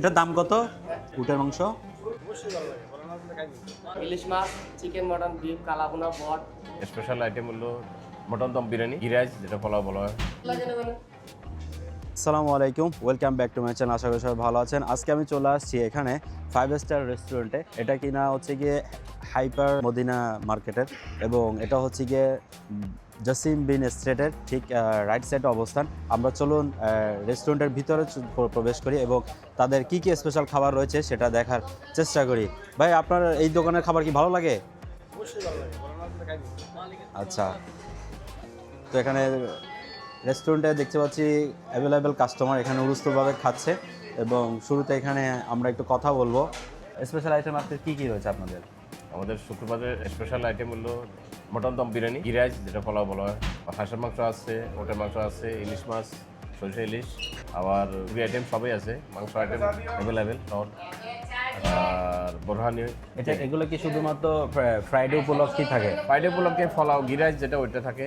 এটার দাম কত? উটের মাংস? ইলিশ মাছ চিকেন মটন বিফ কালাভুনা বট। স্পেশাল আইটেম হলো মটন দম বিরিয়ানি গিরাজ যেটা পোলাও বলা হয়। আসসালামু আলাইকুম welcome back to my channel আশা করি সবাই ভালো আছেন। আজকে আমি চলে আসছি এখানে ফাইভ স্টার রেস্টুরেন্টে। এটা কিনা হচ্ছে গিয়ে হাইপার মদিনা মার্কেটের এবং এটা হচ্ছে গিয়ে জাসিম বিন স্ট্রেটের ঠিক রাইট সাইডে অবস্থান। আমরা চলুন রেস্টুরেন্টের ভিতরে চ- প্রবেশ করি এবং তাদের কি কি স্পেশাল খাবার রয়েছে সেটা দেখার চেষ্টা করি। ভাই আপনার এই দোকানের খাবার কি ভালো লাগে? আচ্ছা। তো এখানে রেস্টুরেন্টে দেখতে পাচ্ছি অ্যাভেলেবেল কাস্টমার এখানে উরুস্তভাবে খাচ্ছে এবং শুরুতে এখানে আমরা একটু কথা বলব। স্পেশাল আইটেম আপনার কী কী রয়েছে আপনাদের? আমাদের শুক্রবারের স্পেশাল আইটেম হলো মটন দম বিরিয়ানি গিরাজ যেটা পোলাও বলা হয়। হাঁসের মাংস আছে ওটের মাংস আছে ইলিশ মাছ সরষে ইলিশ আবার পুরি আইটেম সবই আছে মাংস আইটেম অ্যাভেলেবেল সব আর বোরহানি। এটা এগুলো কি শুধুমাত্র ফ্রাইডে উপলক্ষেই থাকে? ফ্রাইডে উপলক্ষে ফলাও গিরাজ যেটা ওইটা থাকে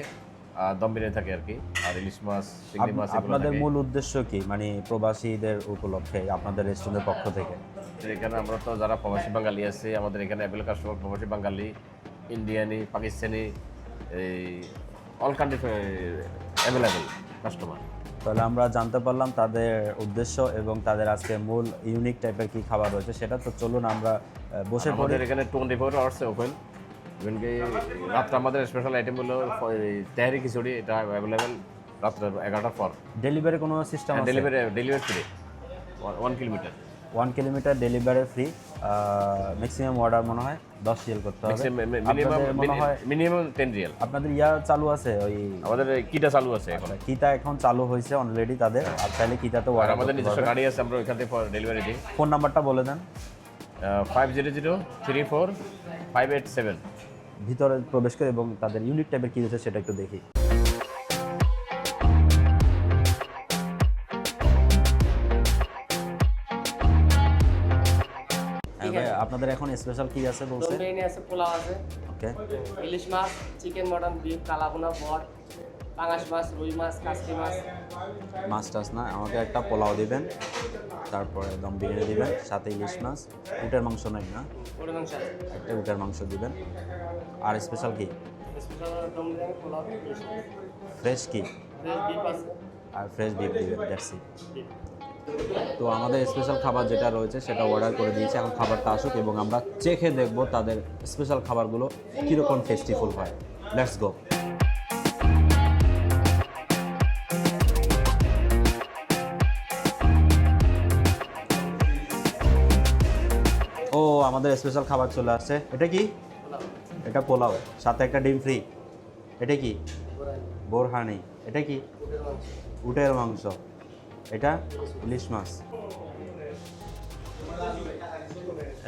আর দম বিরিয়ানি থাকে আর কি। আর ইলিশ মাছ চিংড়ি মাছ আপনাদের মূল উদ্দেশ্য কি? মানে প্রবাসীদের উপলক্ষে আপনাদের রেস্টুরেন্টের পক্ষ থেকে। এখানে আমরা তো যারা প্রবাসী বাঙালি আছে আমাদের এখানে অ্যাভেলেবল কাস্টমার প্রবাসী বাঙালি ইন্ডিয়ানি পাকিস্তানি এই অল কান্ট্রি অ্যাভেলেবেল কাস্টমার তাহলে আমরা জানতে পারলাম তাদের উদ্দেশ্য এবং তাদের আজকে মূল ইউনিক টাইপের কি খাবার রয়েছে সেটা তো চলুন আমরা বসে পড়ি। এখানে টোয়েন্টি ফোর আওয়ার্স ওপেন ইভেনকি রাত্রে আমাদের স্পেশাল আইটেম হলো তেহারি খিচুড়ি এটা অ্যাভেলেবেল রাত্রে এগারোটার পর। ডেলিভারি কোনো system delivery delivery free one kilometre one kilometre delivery free maximum order মনে হয় দশ রিয়েল করতে হবে। মিনিমাম মিনিমাম টেন রিয়াল আপনাদের ইয়া চালু আছে ওই আমাদের কিটা চালু আছে এখন। কিতা এখন চালু হয়েছে অলরেডি তাদের। আর চাইলে আর অর্ডার আমাদের নিজস্ব গাড়ি আছে আমরা ওইখান থেকে ডেলিভারি দিই। ফোন নাম্বারটা বলে দেন। Five zero zero three four five eight seven ভিতরে প্রবেশ করে এবং তাদের ইউনিক টাইপের কি রয়েছে সেটা একটু দেখি। আপনাদের এখন স্পেশাল কি আছে দম বলছে বিরিয়ানি আছে পোলাও আছে। ওকে ইলিশ মাছ চিকেন মটন বিফ কালাভুনা বট পাঙাশ মাছ রুই মাছ কাসকি মাছ। মাছ টাছ না আমাকে একটা পোলাও দিবেন তারপরে দম বিরিয়ানি দিবেন সাথে ইলিশ মাছ উটের মাংস নাই না? ওর মাংস একটা উটের মাংস দিবেন। আর স্পেশাল কি? স্পেশাল দম বিরিয়ানি পোলাও ফ্রেশ কি? ফ্রেশ বিফ আছে। আর ফ্রেশ বিফ দিবেন দ্যাটস ইট তো আমাদের স্পেশাল খাবার যেটা রয়েছে সেটা অর্ডার করে দিয়েছি। এখন খাবারটা আসুক এবং আমরা চেখে দেখব তাদের স্পেশাল খাবারগুলো কীরকম টেস্টিফুল হয়। লেটস গো ও, আমাদের স্পেশাল খাবার চলে আসছে। এটা কি? এটা পোলাও, সাথে একটা ডিম ফ্রি এটা কি? বোরহানি। এটা কি? উটের মাংস। এটা ইলিশ মাছ।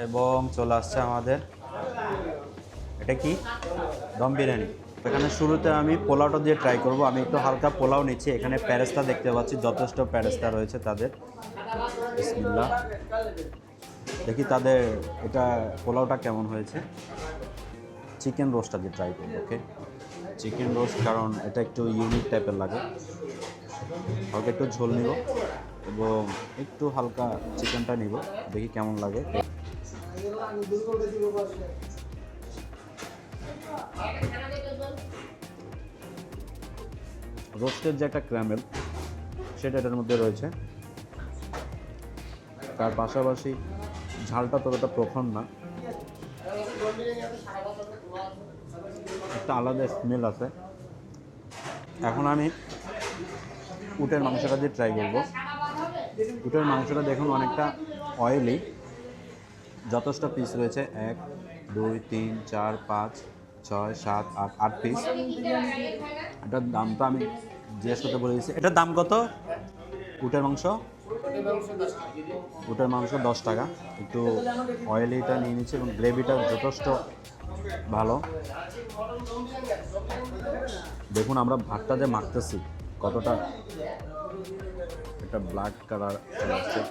এবং চলে আসছে আমাদের, এটা কি? দম বিরিয়ানি। এখানে শুরুতে আমি পোলাওটা দিয়ে ট্রাই করব। আমি একটু হালকা পোলাও নিচ্ছি। এখানে প্যারেস্তা দেখতে পাচ্ছি, যথেষ্ট প্যারেস্তা রয়েছে তাদের। বিসমিল্লাহ। দেখি তাদের এটা পোলাওটা কেমন হয়েছে। চিকেন রোস্টটা দিয়ে ট্রাই করব ওকে চিকেন রোস্ট কারণ এটা একটু ইউনিক টাইপের লাগে। হালকা একটু ঝোল নিব এবং একটু হালকা চিকেনটা নিব, দেখি কেমন লাগে। রোস্টের যে একটা ক্র্যামেল, সেটা এটার মধ্যে রয়েছে। তার পাশাপাশি ঝালটা ততটা প্রখর না। একটা আলাদা স্মেল আছে। এখন আমি উটের মাংসটা দিয়ে ট্রাই করব। উটের মাংসটা দেখুন অনেকটা অয়েলি যথেষ্ট পিস রয়েছে। এক, দুই, তিন, চার, পাঁচ, ছয়, সাত, আট আট পিস এটার দামটা আমি জিজ্ঞেস করতে বলে দিচ্ছি এটার দাম কত? উটের মাংস? উটের মাংস দশ টাকা। একটু অয়েলিটা নিয়ে নিচ্ছে এবং গ্রেভিটা যথেষ্ট ভালো। দেখুন আমরা ভাতটা যে মাখতেছি। কতটা? এটা ব্ল্যাক কালার আসছে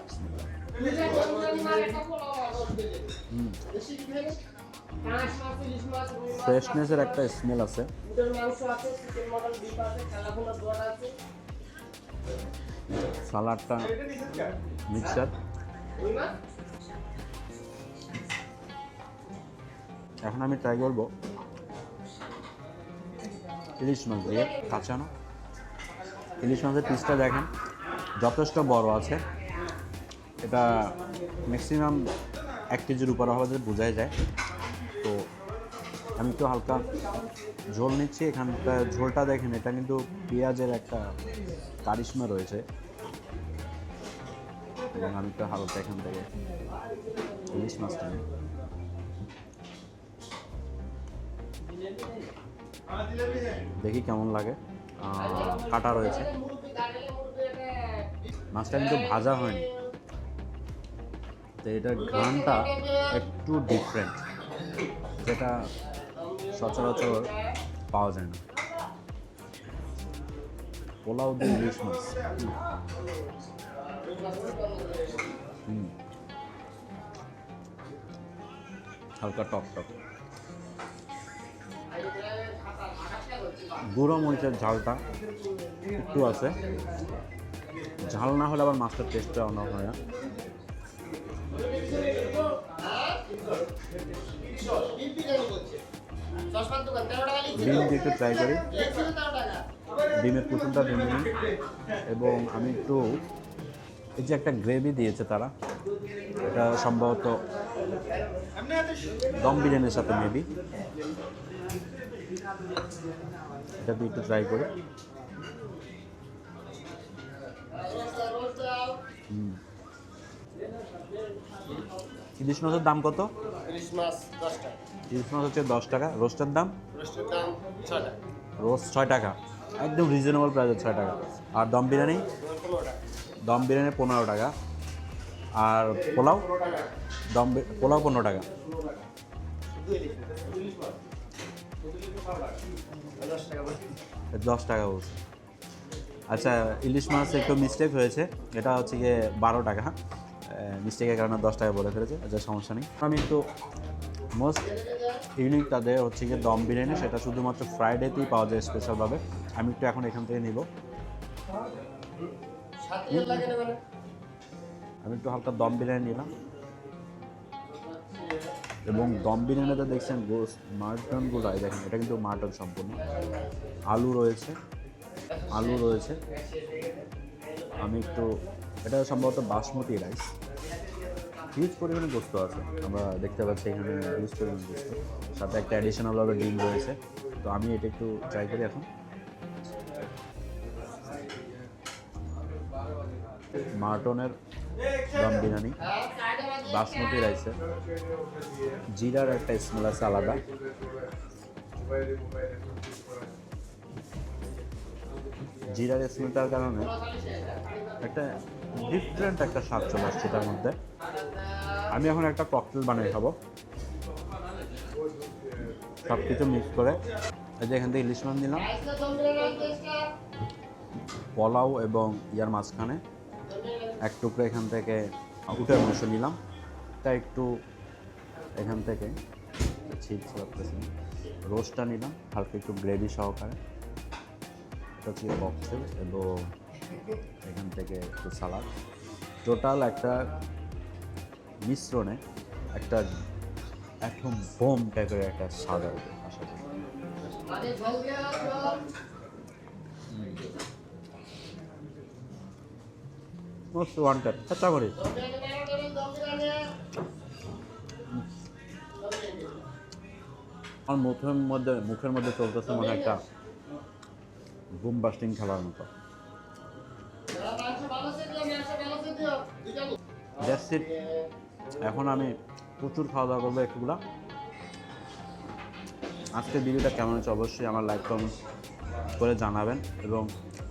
ফ্রেশনেসের একটা স্মেল আছে। আছে আছে আছে। সালাডটা মিক্সার এখন আমি ট্রাই করব। ইলিশ মাছ দিয়ে কাঁচা না? ইলিশ মাছের পিসটা দেখেন, যথেষ্ট বড় আছে। এটা ম্যাক্সিমাম এক কেজির উপর হওয়াতে বোঝাই যায়। তো আমি একটু হালকা ঝোল নিচ্ছি, এখানটা ঝোলটা দেখেন, এটা কিন্তু পেঁয়াজের একটা কারিশমা রয়েছে। এবং আমি একটু হালকা এখান থেকে ইলিশ মাছটা নিই। দেখি কেমন লাগে। কাটা রয়েছে। মাছটা কিন্তু ভাজা হয়নি। তো এটার ঘ্রাণটা একটু ডিফারেন্ট যেটা সচরাচর পাওয়া যায় না। পোলাও দিয়ে ইলিশ মাছ। হুম। হালকা টক টক। গুঁড়ো মরিচের ঝালটা একটু আছে। ঝাল না হলে আবার মাছটার টেস্টটা অন্য হয় না। ডিম একটু ট্রাই করি। ডিমের কুসুমটা ভেঙে এবং আমি একটু এই যে একটা গ্রেভি দিয়েছে তারা, এটা সম্ভবত দম বিরিয়ানির সাথে মেবি এটা দিয়ে একটু ট্রাই করি। ইলিশ মাছের দাম কত? ইলিশ মাছ দশ টাকা। ইলিশ মাছ হচ্ছে দশ টাকা। রোস্টের দাম? রোস্টের দাম ছয় টাকা। রোস্ট ছয় টাকা। একদম রিজনেবল প্রাইসে ছয় টাকা। আর দম বিরিয়ানি? দম বিরিয়ানি পনেরো টাকা। আর পোলাও? দম পোলাও পনেরো টাকা। দশ টাকা বলছি। আচ্ছা ইলিশ মাছ একটু মিস্টেক হয়েছে। এটা হচ্ছে গিয়ে বারো টাকা। মিস্টেকের কারণে দশ টাকা বলে ফেলেছে আচ্ছা সমস্যা নেই। আমি একটু মোস্ট ইউনিক তাদের হচ্ছে গিয়ে দম বিরিয়ানি। সেটা শুধুমাত্র ফ্রাইডেতেই পাওয়া যায় স্পেশালভাবে আমি একটু এখন এখান থেকে নিব। মানে? আমি একটু হালকা দম বিরিয়ানি নিলাম। এবং দম বিরিয়ানিতে দেখছেন গোস মাটনগুলো এই দেখেন, এটা কিন্তু মাটন সম্পূর্ণ। আলু রয়েছে আলু রয়েছে। আমি একটু, এটা সম্ভবত বাসমতি রাইস। হিউজ পরিমাণে গোস্ত আছে, আমরা দেখতে পাচ্ছি এখানে হিউজ পরিমাণে গোস্ত। সাথে একটা অ্যাডিশনালভাবে ডিম রয়েছে, তো আমি এটা একটু ট্রাই করি এখন। মাটনের দম বিরিয়ানি বাসমতি রাইসে। জিরার একটা স্মেল আছে আলাদা। জিরার স্মেলটার কারণে একটা ডিফারেন্ট একটা স্বাদ চলে আসছে তার মধ্যে। আমি এখন একটা ককটেল বানিয়ে খাব। সব কিছু মিক্স করে। এই যে এখান থেকে ইলিশ মাছ নিলাম। পোলাও এবং ইয়ার মাঝখানে। এক টুকরো এখান থেকে উটের মাংস নিলাম। তা একটু এখান থেকে ছিটছে রোস্টটা নিলাম, হালকা একটু গ্রেভি সহকারে। এটা হচ্ছে বক্সেল এবং এখান থেকে একটু সালাদ। টোটাল একটা মিশ্রণে একটা একদম বোম টাইপের একটা আসবে আশা করি মোস্ট ওয়ান্টেড চেষ্টা করি আমার মুখের মধ্যে মুখের মধ্যে চলতেছে মনে একটা বুম বাস্টিং খেলার মতো। এখন আমি প্রচুর খাওয়া দাওয়া করব একটুগুলা। আজকের ভিডিওটা কেমন হচ্ছে অবশ্যই আমার লাইক কমেন্ট করে জানাবেন এবং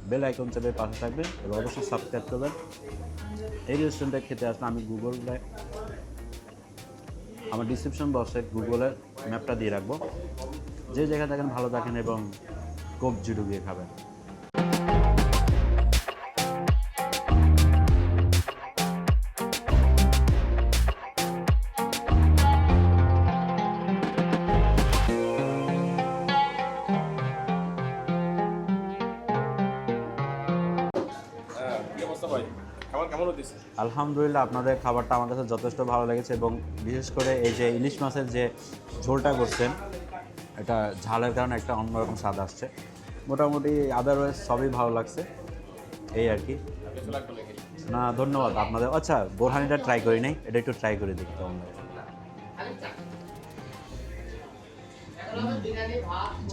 বেল আইকন চেপে পাশে থাকবেন এবং অবশ্যই সাবস্ক্রাইব করবেন। এই রেস্টুরেন্টে খেতে আসলে আমি গুগলে আমার ডিসক্রিপশন বক্সে গুগলের ম্যাপটা দিয়ে রাখব। যে জায়গায় থাকেন ভালো থাকেন এবং কবজি গিয়ে খাবেন। খাবার কেমন হতেছে আলহামদুলিল্লাহ আপনাদের খাবারটা আমার কাছে যথেষ্ট ভালো লেগেছে এবং বিশেষ করে এই যে ইলিশ মাছের যে ঝোলটা করছেন এটা ঝালের কারণে একটা অন্যরকম স্বাদ আসছে। মোটামুটি আদারওয়াইজ সবই ভালো লাগছে এই আর কি। না ধন্যবাদ আপনাদের। আচ্ছা বোরহানিটা ট্রাই করি নাই এটা একটু ট্রাই করে দেখতে হবে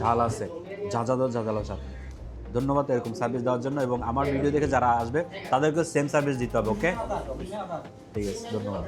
ঝাল আছে ঝাঁঝালো ঝাঁঝালো স্বাদ ধন্যবাদ এরকম সার্ভিস দেওয়ার জন্য এবং আমার ভিডিও দেখে যারা আসবে তাদেরকে সেম সার্ভিস দিতে হবে ওকে ঠিক আছে, ধন্যবাদ।